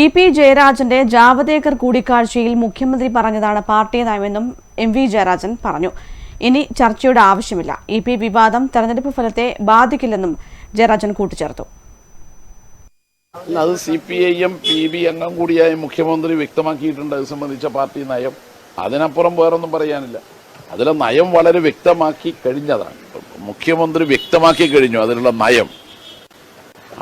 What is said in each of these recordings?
E P ജയരാജന്റെ ജാവദേക്കർ കൂടിക്കാഴ്ചയിൽ മുഖ്യമന്ത്രി പറഞ്ഞതാണ് പാർട്ടി നയമെന്നും എം വി ജയരാജൻ പറഞ്ഞു. ഇനി ചർച്ചയുടെ ആവശ്യമില്ല. ഇ പി വിവാദം തെരഞ്ഞെടുപ്പ് ഫലത്തെ ബാധിക്കില്ലെന്നും ജയരാജൻ കൂട്ടിച്ചേർത്തു. അത് C P I M P B കൂടിയായ മുഖ്യമന്ത്രി വ്യക്തമാക്കിയിട്ടുണ്ട്. അത് സംബന്ധിച്ച പാർട്ടി നയം. അതിനപ്പുറം വേറൊന്നും പറയാനില്ല. അതിലെ നയം വളരെ വ്യക്തമാക്കി കഴിഞ്ഞതാണ്. മുഖ്യമന്ത്രി വ്യക്തമാക്കി കഴിഞ്ഞു അതിലുള്ള നയം.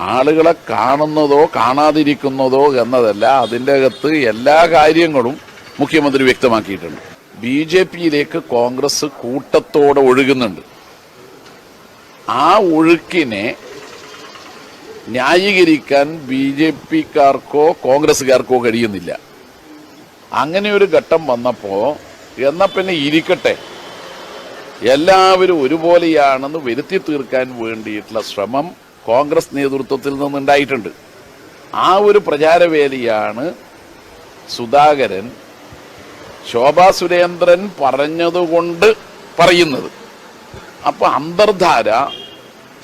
ആളുകളെ കാണുന്നതോ കാണാതിരിക്കുന്നതോ എന്നതല്ല അതിന്റെ അകത്ത് എല്ലാ കാര്യങ്ങളും മുഖ്യമന്ത്രി വ്യക്തമാക്കിയിട്ടുണ്ട്. ബി ജെ പിയിലേക്ക് കോൺഗ്രസ് കൂട്ടത്തോടെ ഒഴുകുന്നുണ്ട്. ആ ഒഴുക്കിനെ ന്യായീകരിക്കാൻ ബി ജെ പിക്കാർക്കോ കോൺഗ്രസ്സുകാർക്കോ കഴിയുന്നില്ല. അങ്ങനെ ഒരു ഘട്ടം വന്നപ്പോൾ എന്നാ പിന്നെ ഇരിക്കട്ടെ. എല്ലാവരും ഒരുപോലെയാണെന്ന് വരുത്തി തീർക്കാൻ വേണ്ടിയിട്ടുള്ള ശ്രമം കോൺഗ്രസ് നേതൃത്വത്തിൽ നിന്നുണ്ടായിട്ടുണ്ട്. ആ ഒരു പ്രചാരവേലിയാണ് സുധാകരൻ ശോഭാ സുരേന്ദ്രൻ പറഞ്ഞതുകൊണ്ട് പറയുന്നത്. അപ്പോൾ അന്തർധാര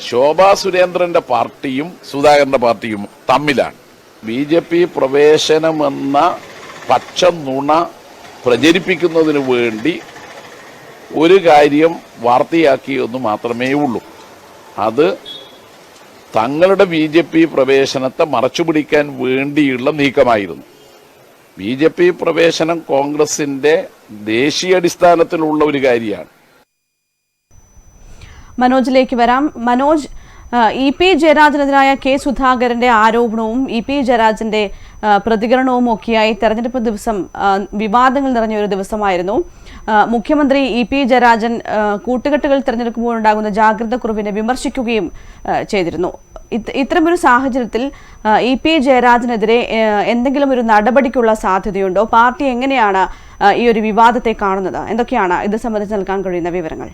ശോഭാ സുരേന്ദ്രന്റെ പാർട്ടിയും സുധാകരന്റെ പാർട്ടിയും തമ്മിലാണ്. ബി ജെ പി പ്രവേശനമെന്ന പച്ച നുണ പ്രചരിപ്പിക്കുന്നതിന് വേണ്ടി ഒരു കാര്യം വാർത്തയാക്കിയെന്ന് മാത്രമേ ഉള്ളൂ. അത് തങ്ങളുടെ ബി ജെ പി പ്രവേശനത്തെ മറച്ചുപിടിക്കാൻ വേണ്ടിയുള്ള നീക്കമായിരുന്നു. ബി ജെ പി പ്രവേശനം കോൺഗ്രസിന്റെ ദേശീയ അടിസ്ഥാനത്തിലുള്ള ഒരു കാര്യമാണ്. മനോജിലേക്ക് വരാം. മനോജ് ഇ പി ജയരാജനെതിരായ കെ സുധാകരന്റെ ആരോപണവും ഇ പി ജയരാജന്റെ പ്രതികരണവും ഒക്കെയായി തെരഞ്ഞെടുപ്പ് ദിവസം വിവാദങ്ങൾ നിറഞ്ഞ ഒരു ദിവസമായിരുന്നു. മുഖ്യമന്ത്രി ഇ പി ജയരാജൻ കൂട്ടുകെട്ടുകൾ തെരഞ്ഞെടുക്കുമ്പോൾ ഉണ്ടാകുന്ന ജാഗ്രത കുറവിനെ വിമർശിക്കുകയും ചെയ്തിരുന്നു. ഇത്തരമൊരു സാഹചര്യത്തിൽ ഇ പി ജയരാജനെതിരെ എന്തെങ്കിലും ഒരു നടപടിക്കുള്ള സാധ്യതയുണ്ടോ? പാർട്ടി എങ്ങനെയാണ് ഈ ഒരു വിവാദത്തെ കാണുന്നത്? എന്തൊക്കെയാണ് ഇത് സംബന്ധിച്ച് നൽകാൻ കഴിയുന്ന വിവരങ്ങൾ?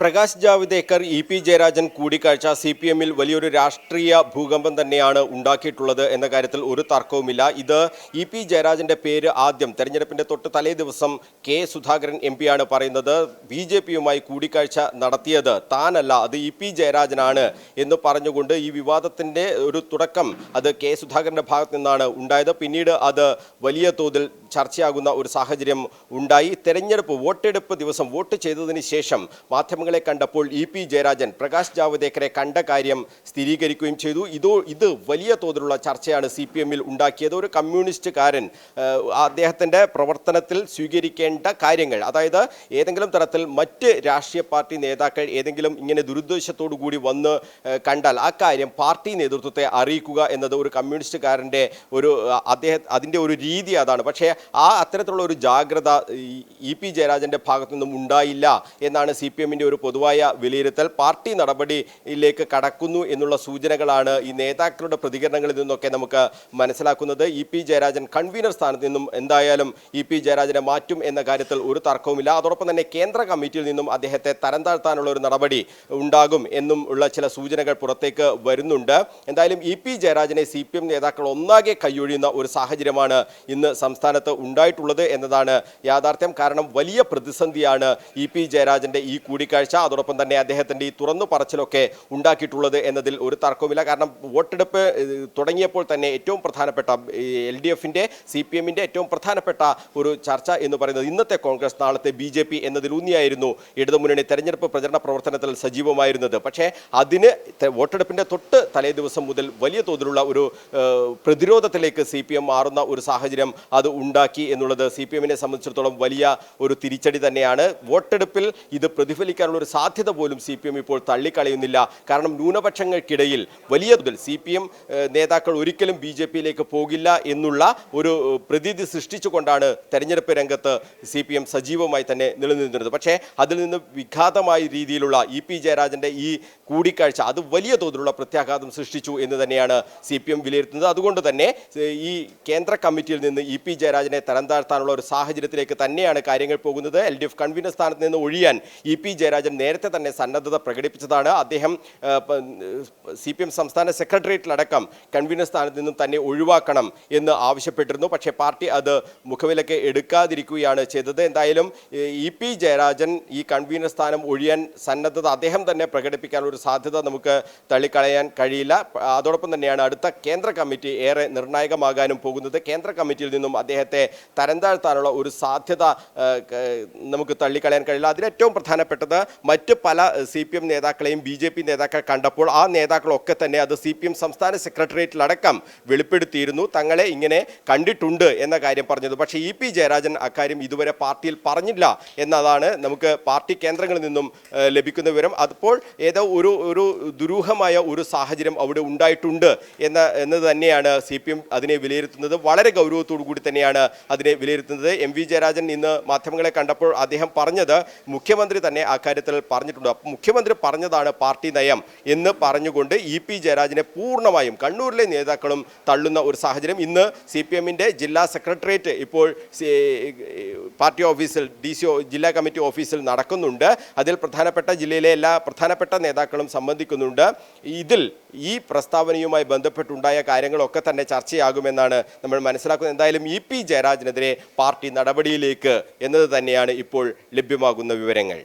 പ്രകാശ് ജാവ്ദേക്കർ ഇ പി ജയരാജൻ കൂടിക്കാഴ്ച സി പി എമ്മിൽ വലിയൊരു രാഷ്ട്രീയ ഭൂകമ്പം തന്നെയാണ് ഉണ്ടാക്കിയിട്ടുള്ളത് എന്ന കാര്യത്തിൽ ഒരു തർക്കവുമില്ല. ഇത് ഇ പി ജയരാജന്റെ പേര് ആദ്യം തെരഞ്ഞെടുപ്പിന്റെ തൊട്ട് തലേ ദിവസം കെ സുധാകരൻ എം പിയാണ് പറയുന്നത്. ബി ജെ പിയുമായി കൂടിക്കാഴ്ച നടത്തിയത് താനല്ല അത് ഇ പി ജയരാജനാണ് എന്ന് പറഞ്ഞുകൊണ്ട് ഈ വിവാദത്തിന്റെ ഒരു തുടക്കം അത് കെ സുധാകരന്റെ ഭാഗത്ത് നിന്നാണ് ഉണ്ടായത്. പിന്നീട് അത് വലിയ തോതിൽ ചർച്ചയാകുന്ന ഒരു സാഹചര്യം ഉണ്ടായി. തെരഞ്ഞെടുപ്പ് വോട്ടെടുപ്പ് ദിവസം വോട്ട് ചെയ്തതിന് ശേഷം മാധ്യമങ്ങളെ കണ്ടപ്പോൾ ഇ പി ജയരാജൻ പ്രകാശ് ജാവദേക്കറെ കണ്ട കാര്യം സ്ഥിരീകരിക്കുകയും ചെയ്തു. ഇതോ ഇത് വലിയ തോതിലുള്ള ചർച്ചയാണ് സി പി എമ്മിൽ ഉണ്ടാക്കിയത്. ഒരു കമ്മ്യൂണിസ്റ്റുകാരൻ അദ്ദേഹത്തിന്റെ പ്രവർത്തനത്തിൽ സ്വീകരിക്കേണ്ട കാര്യങ്ങൾ അതായത് ഏതെങ്കിലും തരത്തിൽ മറ്റ് രാഷ്ട്രീയ പാർട്ടി നേതാക്കൾ ഏതെങ്കിലും ഇങ്ങനെ ദുരുദ്ദേശത്തോടു കൂടി വന്ന് കണ്ടാൽ ആ കാര്യം പാർട്ടി നേതൃത്വത്തെ അറിയിക്കുക എന്നത് ഒരു കമ്മ്യൂണിസ്റ്റുകാരന്റെ ഒരു അദ്ദേഹം അതിന്റെ ഒരു രീതി അതാണ്. പക്ഷേ ആ അത്തരത്തിലുള്ള ഒരു ജാഗ്രത ഇ പി ജയരാജന്റെ ഭാഗത്തു നിന്നും ഉണ്ടായില്ല എന്നാണ് സി പി എമ്മിന്റെ ഒരു പൊതുവായ വിലയിരുത്തൽ. പാർട്ടി നടപടിയിലേക്ക് കടക്കുന്നു എന്നുള്ള സൂചനകളാണ് ഈ നേതാക്കളുടെ പ്രതികരണങ്ങളിൽ നിന്നൊക്കെ നമുക്ക് മനസ്സിലാക്കുന്നത്. ഇ പി ജയരാജൻ കൺവീനർ സ്ഥാനത്ത് നിന്നും എന്തായാലും ഇ പി ജയരാജനെ മാറ്റും എന്ന കാര്യത്തിൽ ഒരു തർക്കവുമില്ല. അതോടൊപ്പം തന്നെ കേന്ദ്ര കമ്മിറ്റിയിൽ നിന്നും അദ്ദേഹത്തെ തരം താഴ്ത്താനുള്ള ഒരു നടപടി ഉണ്ടാകും എന്നും ഉള്ള ചില സൂചനകൾ പുറത്തേക്ക് വരുന്നുണ്ട്. എന്തായാലും ഇ പി ജയരാജനെ സി പി എം നേതാക്കൾ ഒന്നാകെ കൈയൊഴിയുന്ന ഒരു സാഹചര്യമാണ് ഇന്ന് സംസ്ഥാനത്ത് ഉണ്ടായിട്ടുള്ളത് എന്നതാണ് യാഥാർത്ഥ്യം. കാരണം വലിയ പ്രതിസന്ധിയാണ് ഇ പി ജയരാജന്റെ ഈ കൂടിക്കാഴ്ച. അതോടൊപ്പം തന്നെ അദ്ദേഹത്തിന്റെ ഈ തുറന്നു പറച്ചിലൊക്കെ ഉണ്ടാക്കിയിട്ടുള്ളത് എന്നതിൽ ഒരു തർക്കവുമില്ല. കാരണം വോട്ടെടുപ്പ് തുടങ്ങിയപ്പോൾ തന്നെ ഏറ്റവും പ്രധാനപ്പെട്ട എൽ ഡി എഫിന്റെ സി പി എമ്മിന്റെ ഏറ്റവും പ്രധാനപ്പെട്ട ഒരു ചർച്ച എന്ന് പറയുന്നത് ഇന്നത്തെ കോൺഗ്രസ് നാളത്തെ ബി ജെ പി എന്നതിലൂന്നിയായിരുന്നു ഇടതുമുന്നണി തെരഞ്ഞെടുപ്പ് പ്രചരണ പ്രവർത്തനത്തിൽ സജീവമായിരുന്നത്. പക്ഷേ അതിന് വോട്ടെടുപ്പിന്റെ തൊട്ട് തലേ ദിവസം മുതൽ വലിയ തോതിലുള്ള ഒരു പ്രതിരോധത്തിലേക്ക് സി പി എം മാറുന്ന ഒരു സാഹചര്യം അത് ഉണ്ടാക്കി എന്നുള്ളത് സി പി എമ്മിനെ സംബന്ധിച്ചിടത്തോളം വലിയ ഒരു തിരിച്ചടി തന്നെയാണ്. വോട്ടെടുപ്പിൽ ഇത് പ്രതിഫലിക്കാനുള്ള ഒരു സാധ്യത പോലും സി പി എം ഇപ്പോൾ തള്ളിക്കളയുന്നില്ല. കാരണം ന്യൂനപക്ഷങ്ങൾക്കിടയിൽ വലിയ തോതിൽ സി പി എം നേതാക്കൾ ഒരിക്കലും ബി ജെ പിയിലേക്ക് പോകില്ല എന്നുള്ള ഒരു പ്രതീതി സൃഷ്ടിച്ചുകൊണ്ടാണ് തെരഞ്ഞെടുപ്പ് രംഗത്ത് സി പി എം സജീവമായി തന്നെ നിലനിന്നിരുന്നത്. പക്ഷേ അതിൽ നിന്ന് വിഘാതമായ രീതിയിലുള്ള ഇ പി ജയരാജന്റെ ഈ കൂടിക്കാഴ്ച അത് വലിയ തോതിലുള്ള പ്രത്യാഘാതം സൃഷ്ടിച്ചു എന്ന് തന്നെയാണ് സി പി എം വിലയിരുത്തുന്നത്. അതുകൊണ്ട് തന്നെ ഈ കേന്ദ്ര കമ്മിറ്റിയിൽ നിന്ന് ഇ പി ജയരാജൻ ജയരാജനെ തരം താഴ്ത്താനുള്ള ഒരു സാഹചര്യത്തിലേക്ക് തന്നെയാണ് കാര്യങ്ങൾ പോകുന്നത്. എൽ ഡി എഫ് കൺവീനർ സ്ഥാനത്ത് നിന്ന് ഒഴിയാൻ ഇ പി ജയരാജൻ നേരത്തെ തന്നെ സന്നദ്ധത പ്രകടിപ്പിച്ചതാണ്. അദ്ദേഹം സി പി എം സംസ്ഥാന സെക്രട്ടേറിയറ്റിലടക്കം കൺവീനർ സ്ഥാനത്ത് നിന്നും തന്നെ ഒഴിവാക്കണം എന്ന് ആവശ്യപ്പെട്ടിരുന്നു. പക്ഷേ പാർട്ടി അത് മുഖവിലക്ക് എടുക്കാതിരിക്കുകയാണ് ചെയ്തത്. എന്തായാലും ഇ പി ജയരാജൻ ഈ കൺവീനർ സ്ഥാനം ഒഴിയാൻ സന്നദ്ധത അദ്ദേഹം തന്നെ പ്രകടിപ്പിക്കാനുള്ള ഒരു സാധ്യത നമുക്ക് തള്ളിക്കളയാൻ കഴിയില്ല. അതോടൊപ്പം തന്നെയാണ് അടുത്ത കേന്ദ്ര കമ്മിറ്റി ഏറെ നിർണായകമാകാനും പോകുന്നത്. കേന്ദ്ര കമ്മിറ്റിയിൽ നിന്നും അദ്ദേഹത്തെ തരം താഴ്ത്താനുള്ള ഒരു സാധ്യത നമുക്ക് തള്ളിക്കളയാൻ കഴിയില്ല. അതിലേറ്റവും പ്രധാനപ്പെട്ടത് മറ്റ് പല സി പി എം നേതാക്കളെയും ബി ജെ പി നേതാക്കൾ കണ്ടപ്പോൾ ആ നേതാക്കളൊക്കെ തന്നെ അത് സി പി എം സംസ്ഥാന സെക്രട്ടേറിയറ്റിലടക്കം വെളിപ്പെടുത്തിയിരുന്നു. തങ്ങളെ ഇങ്ങനെ കണ്ടിട്ടുണ്ട് എന്ന കാര്യം പറഞ്ഞത്. പക്ഷേ ഇ പി ജയരാജൻ അക്കാര്യം ഇതുവരെ പാർട്ടിയിൽ പറഞ്ഞില്ല എന്നതാണ് നമുക്ക് പാർട്ടി കേന്ദ്രങ്ങളിൽ നിന്നും ലഭിക്കുന്ന വിവരം. അപ്പോൾ ഏതോ ഒരു ഒരു ദുരൂഹമായ ഒരു സാഹചര്യം അവിടെ ഉണ്ടായിട്ടുണ്ട് എന്ന എന്നത് തന്നെയാണ് സി പി എം അതിനെ വിലയിരുത്തുന്നത്. വളരെ ഗൗരവത്തോടു കൂടി തന്നെയാണ് അതിനെ വിലയിരുത്തുന്നത്. എം വി ജയരാജൻ ഇന്ന് മാധ്യമങ്ങളെ കണ്ടപ്പോൾ അദ്ദേഹം പറഞ്ഞത് മുഖ്യമന്ത്രി തന്നെ അക്കാര്യത്തിൽ പറഞ്ഞിട്ടുണ്ട്. അപ്പോൾ മുഖ്യമന്ത്രി പറഞ്ഞതാണ് പാർട്ടി നയം എന്ന് പറഞ്ഞുകൊണ്ട് ഇ പി ജയരാജനെ പൂർണമായും കണ്ണൂരിലെ നേതാക്കളും തള്ളുന്ന ഒരു സാഹചര്യം. ഇന്ന് സി പി എമ്മിന്റെ ജില്ലാ സെക്രട്ടേറിയറ്റ് ഇപ്പോൾ പാർട്ടി ഓഫീസിൽ ഡി സി ജില്ലാ കമ്മിറ്റി ഓഫീസിൽ നടക്കുന്നുണ്ട്. അതിൽ പ്രധാനപ്പെട്ട ജില്ലയിലെ എല്ലാ പ്രധാനപ്പെട്ട നേതാക്കളും സംബന്ധിക്കുന്നുണ്ട്. ഇതിൽ ഈ പ്രസ്താവനയുമായി ബന്ധപ്പെട്ടുണ്ടായ കാര്യങ്ങളൊക്കെ തന്നെ ചർച്ചയാകുമെന്നാണ് നമ്മൾ മനസ്സിലാക്കുന്നത്. എന്തായാലും ഇ പി ജയരാജനെതിരെ പാർട്ടി നടപടിയിലേക്ക് എന്നത് തന്നെയാണ് ഇപ്പോൾ ലഭ്യമാകുന്ന വിവരങ്ങൾ.